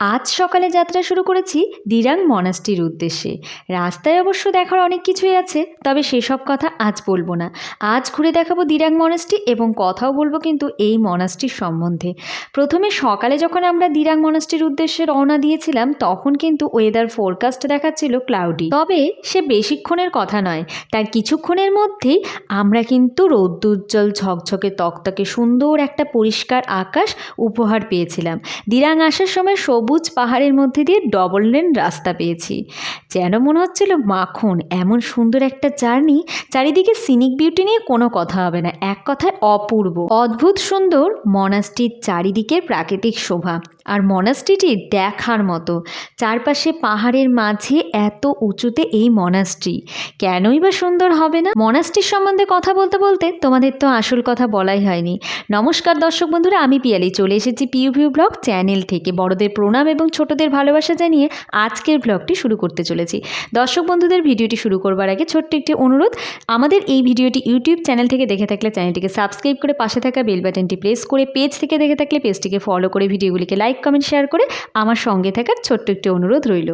আজ সকালে যাত্রা শুরু করেছি দিরাং মনাস্ট্রির উদ্দেশ্যে। রাস্তায় অবশ্য দেখার অনেক কিছুই আছে, তবে সেসব কথা আজ বলব না। আজ ঘুরে দেখাবো দিরাং মনাস্ট্রি এবং কথাও বলব কিন্তু এই মনাস্ট্রির সম্বন্ধে। প্রথমে সকালে যখন আমরা দিরাং মনাস্ট্রির উদ্দেশ্যে রওনা দিয়েছিলাম, তখন কিন্তু ওয়েদার ফোরকাস্ট দেখাচ্ছিল ক্লাউডি তবে সে বেশিক্ষণের কথা নয়, তার কিছুক্ষণের মধ্যেই আমরা কিন্তু রৌদ্রোজ্জ্বল ঝকঝকে তকতকে সুন্দর একটা পরিষ্কার আকাশ উপহার পেয়েছিলাম। দিরাং আসার সময় সবুজ পাহাড়ের মধ্যে দিয়ে ডবল লেন রাস্তা পেয়েছি। যেন মনে হচ্ছিল, মাখন, এমন সুন্দর একটা জার্নি চারিদিকে সিনিক বিউটি নিয়ে কোনো কথা হবে না, এক কথায় অপূর্ব। অদ্ভুত সুন্দর মনাস্টির চারিদিকের প্রাকৃতিক শোভা। আর মনাস্ট্রিটি দেখার মতো। চারপাশে পাহাড়ের মাঝে এত উঁচুতে এই মনাস্ট্রি। কেনই বা সুন্দর হবে না? মনাস্ট্রির সম্বন্ধে কথা বলতে বলতে তোমাদের তো আসল কথা বলাই হয়নি। নমস্কার দর্শক বন্ধুরা, আমি পিয়ালি। চলে এসেছি পিউ ভিউ ব্লগ চ্যানেল থেকে। বড়দের প্রণাম এবং ছোটদের ভালোবাসা জানিয়ে আজকের ব্লগটি শুরু করতে চলেছি। দর্শক বন্ধুদের ভিডিওটি শুরু করবার আগে ছোট্ট একটি অনুরোধ। আমাদের এই ভিডিওটি ইউটিউব চ্যানেল থেকে দেখে থাকলে চ্যানেলটিকে সাবস্ক্রাইব করে পাশে থাকা বেল বাটনটি প্রেস করে পেজ থেকে দেখে থাকলে পেজটিকে ফলো করে ভিডিওগুলিকে লাইক কমেন্ট শেয়ার করে আমার সঙ্গে থাকার ছোট্ট একটি অনুরোধ রইল।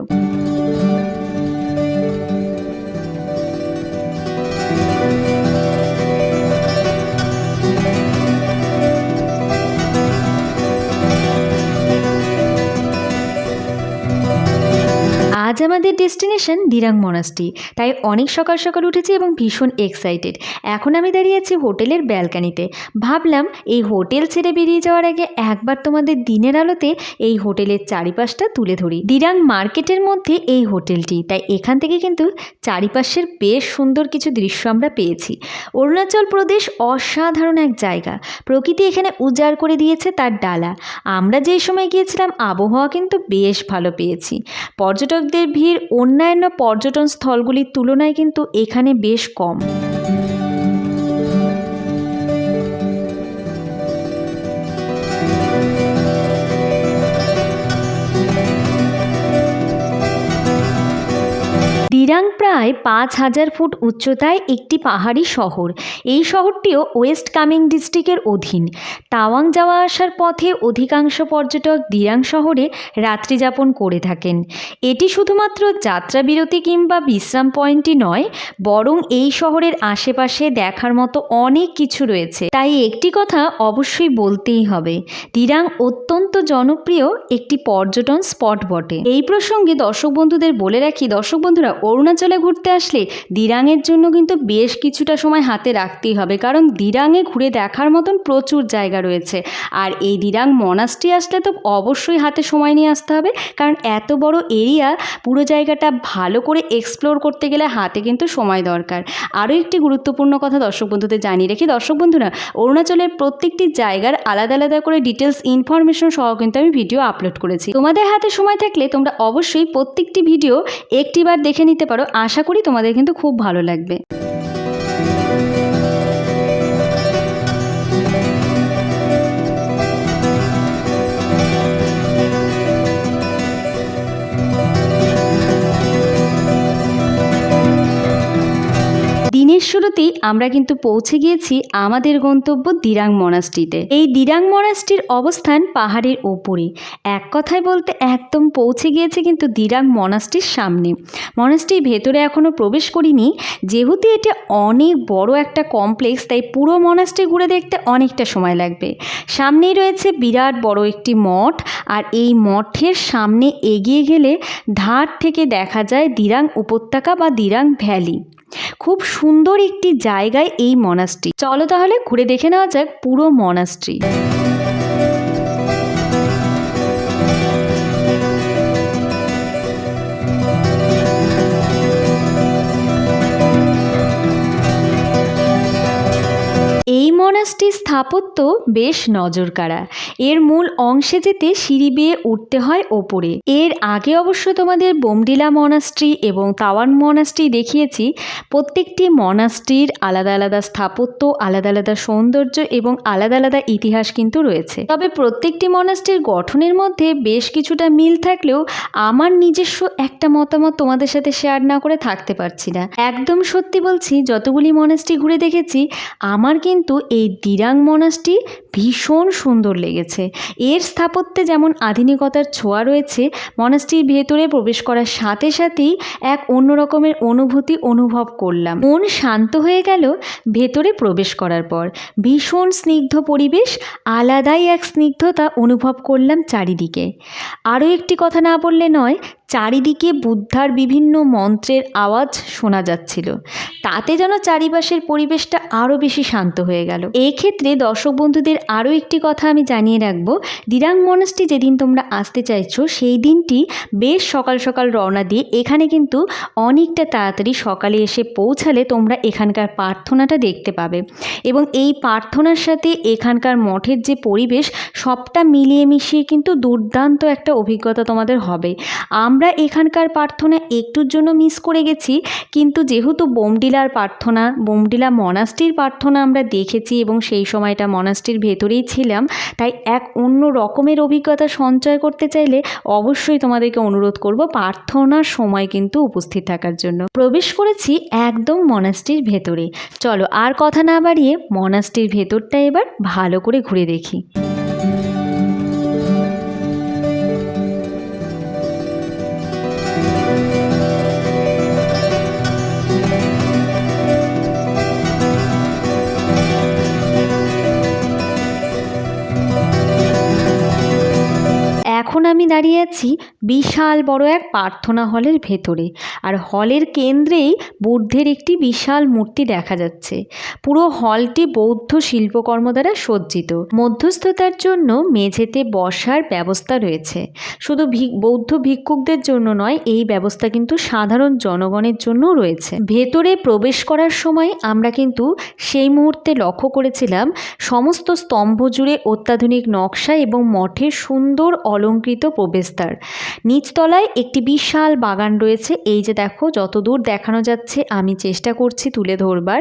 আজ আমাদের ডেস্টিনেশন দিরাং মনাস্ট্রি। তাই অনেক সকাল সকাল উঠেছি এবং ভীষণ এক্সাইটেড এখন আমি দাঁড়িয়ে আছি হোটেলের ব্যালকানিতে। ভাবলাম এই হোটেল ছেড়ে বেরিয়ে যাওয়ার আগে একবার তোমাদের দিনের আলোতে এই হোটেলের চারিপাশটা তুলে ধরি। দিরাং মার্কেটের মধ্যে এই হোটেলটি, তাই এখান থেকে কিন্তু চারিপাশের বেশ সুন্দর কিছু দৃশ্য আমরা পেয়েছি। অরুণাচল প্রদেশ অসাধারণ এক জায়গা। প্রকৃতি এখানে উজাড় করে দিয়েছে তার ডালা। আমরা যেই সময় গিয়েছিলাম, আবহাওয়া কিন্তু বেশ ভালো পেয়েছি। পর্যটকদের ভিড় অন্যান্য পর্যটন স্থলগুলির তুলনায় কিন্তু এখানে বেশ কম। প্রায় পাঁচ হাজার ফুট উচ্চতায় একটি পাহাড়ি শহর। এই শহরটিও ওয়েস্ট কামিং ডিস্ট্রিক্টের অধীন। তাওয়াং যাওয়া আসার পথে অধিকাংশ পর্যটক দিরাং শহরে রাত্রিযাপন করে থাকেন। এটি শুধুমাত্র যাত্রা বিরতি কিংবা বিশ্রাম পয়েন্টই নয়, বরং এই শহরের আশেপাশে দেখার মতো অনেক কিছু রয়েছে। তাই একটি কথা অবশ্যই বলতেই হবে দিরাং অত্যন্ত জনপ্রিয় একটি পর্যটন স্পট বটে। এই প্রসঙ্গে দর্শক বন্ধুদের বলে রাখি, দর্শক বন্ধুরা, অরুণাচলে ঘুরতে আসলে দিরাংয়ের জন্য কিন্তু বেশ কিছুটা সময় হাতে রাখতেই হবে। কারণ দিরাংয়ে ঘুরে দেখার মতন প্রচুর জায়গা রয়েছে। আর এই দিরাং মনাস্ট্রি আসলে তো অবশ্যই হাতে সময় নিয়ে আসতে হবে। কারণ এত বড় এরিয়া, পুরো জায়গাটা ভালো করে এক্সপ্লোর করতে গেলে হাতে কিন্তু সময় দরকার। আরও একটি গুরুত্বপূর্ণ কথা দর্শক বন্ধুদের জানিয়ে রেখি। দর্শক বন্ধুরা, অরুণাচলের প্রত্যেকটি জায়গার আলাদা আলাদা করে ডিটেলস ইনফরমেশন সহ কিন্তু আমি ভিডিও আপলোড করেছি। তোমাদের হাতে সময় থাকলে তোমরা অবশ্যই প্রত্যেকটি ভিডিও একটিবার দেখে নিতে পারো। আশা করি তোমাদের কিন্তু খুব ভালো লাগবে। শুরুতেই আমরা কিন্তু পৌঁছে গিয়েছি আমাদের গন্তব্য দিরাং মনাস্ট্রিতে। এই দিরাং মনাস্ট্রির অবস্থান পাহাড়ের ওপরে। এক কথায় বলতে একদম পৌঁছে গিয়েছে কিন্তু দিরাং মনাস্ট্রির সামনে। মনাস্ট্রির ভেতরে এখনও প্রবেশ করিনি, যেহেতু এটা অনেক বড় একটা কমপ্লেক্স, তাই পুরো মনাস্ট্রি ঘুরে দেখতে অনেকটা সময় লাগবে। সামনেই রয়েছে বিরাট বড় একটি মঠ, আর এই মঠের সামনে এগিয়ে গেলে ধার থেকে দেখা যায় দিরাং উপত্যকা বা দিরাং ভ্যালি। খুব সুন্দর একটি জায়গায় এই মনাস্ট্রি চলো তাহলে ঘুরে দেখে নেওয়া যাক পুরো মনাস্ট্রি এই স্থাপত্য বেশ নজরকাড়া। এর মূল অংশে যেতে সিঁড়ি বেয়ে উঠতে হয় ওপরে। এর আগে অবশ্য তোমাদের বোমডিলা মনাস্ট্রি এবং তাওয়ান মনাস্ট্রি দেখিয়েছি। প্রত্যেকটি মনাস্ট্রির আলাদা আলাদা স্থাপত্য, আলাদা আলাদা সৌন্দর্য এবং আলাদা আলাদা ইতিহাস কিন্তু রয়েছে। তবে প্রত্যেকটি মনাস্ট্রির গঠনের মধ্যে বেশ কিছুটা মিল থাকলেও আমার নিজস্ব একটা মতামত তোমাদের সাথে শেয়ার না করে থাকতে পারছি না। একদম সত্যি বলছি, যতগুলি মনাস্ট্রি ঘুরে দেখেছি, আমার কিন্তু এই দিরাং মনাস্ট্রি ভীষণ সুন্দর লেগেছে। এর স্থাপত্যে যেমন আধুনিকতার ছোঁয়া রয়েছে, মনাস্ট্রির ভেতরে প্রবেশ করার সাথে সাথেই এক অন্য রকমের অনুভূতি অনুভব করলাম। মন শান্ত হয়ে গেল ভেতরে প্রবেশ করার পর। ভীষণ স্নিগ্ধ পরিবেশ, আলাদাই এক স্নিগ্ধতা অনুভব করলাম চারিদিকে। আরও একটি কথা না বললে নয়, চারিদিকে বুদ্ধার বিভিন্ন মন্ত্রের আওয়াজ শোনা যাচ্ছিল। তাতে যেন চারিপাশের পরিবেশটা আরও বেশি শান্ত হয়ে গেল। এক্ষেত্রে ক্ষেত্রে দর্শক বন্ধুদের আরও একটি কথা আমি জানিয়ে রাখব। দিরাং মনাস্ট্রি যেদিন তোমরা আসতে চাইছো, সেই দিনটি বেশ সকাল সকাল রওনা দিয়ে এখানে কিন্তু অনেকটা তাড়াতাড়ি সকালে এসে পৌঁছালে তোমরা এখানকার প্রার্থনাটা দেখতে পাবে। এবং এই প্রার্থনার সাথে এখানকার মঠের যে পরিবেশ, সবটা মিলিয়ে মিশিয়ে কিন্তু দুর্দান্ত একটা অভিজ্ঞতা তোমাদের হবে। আমরা এখানকার প্রার্থনা একটুর জন্য মিস করে গেছি, কিন্তু যেহেতু বোমডিলার প্রার্থনা, বোমডিলা মনাস্টির প্রার্থনা আমরা দেখেছি এবং সেই সময়টা মনাস্ট্রির ভেতরেই ছিলাম, তাই এক অন্য রকমের অভিজ্ঞতা সঞ্চয় করতে চাইলে অবশ্যই তোমাদেরকে অনুরোধ করব প্রার্থনার সময় কিন্তু উপস্থিত থাকার জন্য। প্রবেশ করেছি একদম মনাস্ট্রির ভেতরে। চলো আর কথা না বাড়িয়ে মনাস্ট্রির ভেতরটা এবার ভালো করে ঘুরে দেখি। আমি দাঁড়িয়ে আছি বিশাল বড় এক প্রার্থনা হলের ভেতরে। আর হলের কেন্দ্রেই বুদ্ধের একটি বিশাল মূর্তি দেখা যাচ্ছে। পুরো হলটি বৌদ্ধ শিল্পকর্ম দ্বারা সজ্জিত। মধ্যস্থতার জন্য মেঝেতে বসার ব্যবস্থা রয়েছে। শুধু বৌদ্ধ ভিক্ষুকদের জন্য নয়, এই ব্যবস্থা কিন্তু সাধারণ জনগণের জন্যও রয়েছে। ভেতরে প্রবেশ করার সময় আমরা কিন্তু সেই মুহূর্তে লক্ষ্য করেছিলাম, সমস্ত স্তম্ভ জুড়ে অত্যাধুনিক নকশা এবং মঠের সুন্দর অলঙ্কৃত প্রবেশদ্বার। নিচতলায় একটি বিশাল বাগান রয়েছে। এই যে দেখো, যতদূর দেখানো যাচ্ছে, আমি চেষ্টা করছি তুলে ধরবার।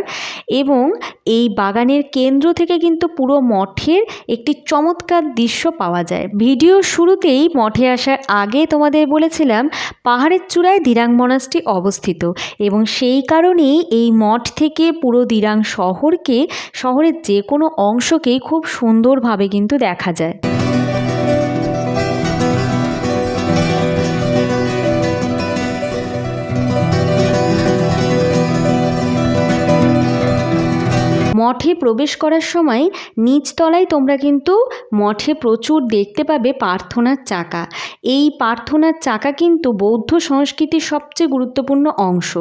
এবং এই বাগানের কেন্দ্র থেকে কিন্তু পুরো মঠের একটি চমৎকার দৃশ্য পাওয়া যায়। ভিডিও শুরুতেই মঠে আসার আগে তোমাদের বলেছিলাম, পাহাড়ের চূড়ায় দিরাং মনাসটি অবস্থিত। এবং সেই কারণেই এই মঠ থেকে পুরো দিরাং শহরকে, শহরের যে কোনো অংশকেই খুব সুন্দরভাবে কিন্তু দেখা যায়। মঠে প্রবেশ করার সময় নিচতলায় তোমরা কিন্তু মঠে প্রচুর দেখতে পাবে প্রার্থনার চাকা। এই প্রার্থনার চাকা কিন্তু বৌদ্ধ সংস্কৃতির সবচেয়ে গুরুত্বপূর্ণ অংশ।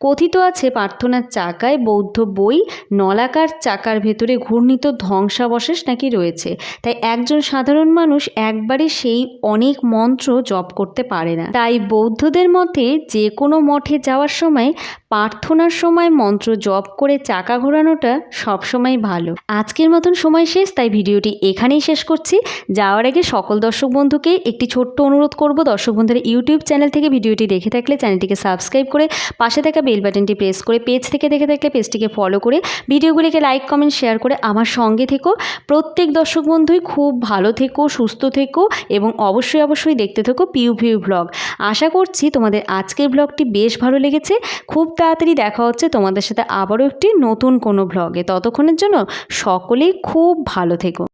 কথিত আছে প্রার্থনার চাকায় বৌদ্ধ বই, নলাকার চাকার ভেতরে ঘূর্ণিত ধ্বংসাবশেষ নাকি রয়েছে। তাই একজন সাধারণ মানুষ একবারে সেই অনেক মন্ত্র জপ করতে পারে না। তাই বৌদ্ধদের মতে যে কোনো মঠে যাওয়ার সময় প্রার্থনার সময় মন্ত্র জপ করে চাকা ঘোরানোটা সবসময় ভালো। আজকের মতন সময় শেষ, তাই ভিডিওটি এখানেই শেষ করছি। যাওয়ার আগে সকল দর্শক বন্ধুকে একটি ছোট্ট অনুরোধ করব, দর্শক বন্ধুরা ইউটিউব চ্যানেল থেকে ভিডিওটি দেখে থাকলে চ্যানেলটিকে সাবস্ক্রাইব করে পাশে থাকা বেল বাটনটি প্রেস করে পেজ থেকে দেখে থাকলে পেজটিকে ফলো করে ভিডিওগুলিকে লাইক, কমেন্ট, শেয়ার করে আমার সঙ্গে থেকো। প্রত্যেক দর্শক বন্ধুই খুব ভালো থেকো, সুস্থ থেকো এবং অবশ্যই অবশ্যই দেখতে থেকো পিউ ভিউ ভ্লগ আশা করছি তোমাদের আজকের ব্লগটি বেশ ভালো লেগেছে। খুব তাড়াতাড়ি দেখা হচ্ছে তোমাদের সাথে আবারও একটি নতুন কোনো ভ্লগে ততক্ষণের জন্য সকলেই খুব ভালো থেকো।